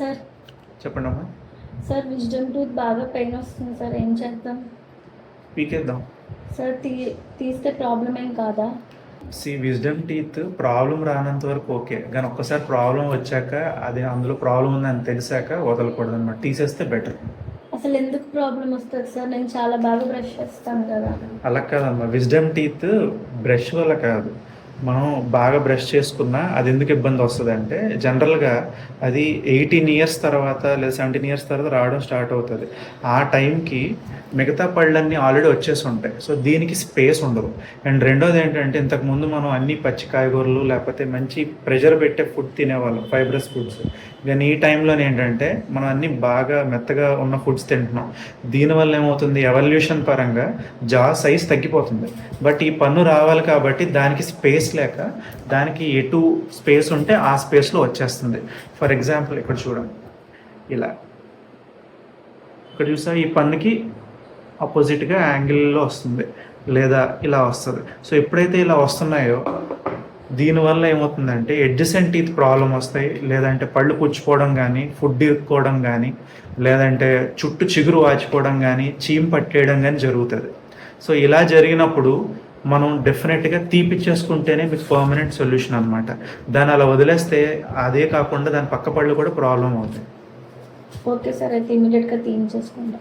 Sir. చెప్పండి అమ్మా sir wisdom tooth బాగా పెయిన్ వస్తుంది సార్. ఏం చేద్దాం? పీకేద్దాం. సార్ తీ తీస్తే ప్రాబ్లం ఏం కాదా? సి విజ్డమ్ టీత్ ప్రాబ్లం రానంత వరకు ఓకే. కానీ ఒక్కసారి ప్రాబ్లం వచ్చాక అది అందులో ప్రాబ్లం ఉందని తెలిసాక వదలకూడదు అనమాట తీసేస్తే బెటర్. అసలు ఎందుకు ప్రాబ్లం వస్తుంది సార్? నేను చాలా బాగా బ్రష్ చేస్తాను కదా. అలా కాదమ్మా. విజ్డమ్ టీత్ బ్రష్ వల్ల కాదు. మనం బాగా బ్రష్ చేసుకున్నా అది ఎందుకు ఇబ్బంది వస్తుంది అంటే జనరల్గా అది ఎయిటీన్ ఇయర్స్ తర్వాత లేదా సెవెంటీన్ ఇయర్స్ తర్వాత రావడం స్టార్ట్ అవుతుంది. ఆ టైంకి మిగతా పళ్ళన్నీ ఆల్రెడీ వచ్చేసి ఉంటాయి. సో దీనికి స్పేస్ ఉండదు. అండ్ రెండోది ఏంటంటే ఇంతకుముందు మనం అన్ని పచ్చి కాయగూరలు లేకపోతే మంచి ప్రెషర్ పెట్టే ఫుడ్ తినేవాళ్ళం ఫైబ్రస్ ఫుడ్స్ కానీ ఈ టైంలో ఏంటంటే మనం అన్ని బాగా మెత్తగా ఉన్న ఫుడ్స్ తింటున్నాం. దీనివల్ల ఏమవుతుంది? ఎవల్యూషన్ పరంగా జా సైజ్ తగ్గిపోతుంది. బట్ ఈ పన్ను రావాలి కాబట్టి దానికి స్పేస్ లేక దానికి ఎటు స్పేస్ ఉంటే ఆ స్పేస్లో వచ్చేస్తుంది. ఫర్ ఎగ్జాంపుల్ ఇక్కడ చూడండి. ఇలా. ఇక్కడ చూసా ఈ పన్నుకి ఆపోజిట్గా యాంగిల్లో వస్తుంది. లేదా ఇలా వస్తుంది. సో ఎప్పుడైతే ఇలా వస్తున్నాయో దీనివల్ల ఏమవుతుందంటే ఎడ్జసెంట్ టీత్ ప్రాబ్లం వస్తాయి. లేదంటే పళ్ళు పుచ్చుకోవడం కానీ ఫుడ్ ఇరుక్కోవడం కానీ లేదంటే చుట్టూ చిగురు వాచిపోవడం కానీ చీమ్ పట్టేయడం కానీ జరుగుతుంది. సో ఇలా జరిగినప్పుడు మనం డెఫినెట్గా తీపిచ్చేసుకుంటేనే మీకు పర్మనెంట్ సొల్యూషన్ అనమాట దాన్ని అలా వదిలేస్తే అదే కాకుండా దాని పక్క పళ్ళు కూడా ప్రాబ్లం అవుతాయి. ఓకే సార్ అయితే ఇమీడియట్గా తీయించేసుకుంటాం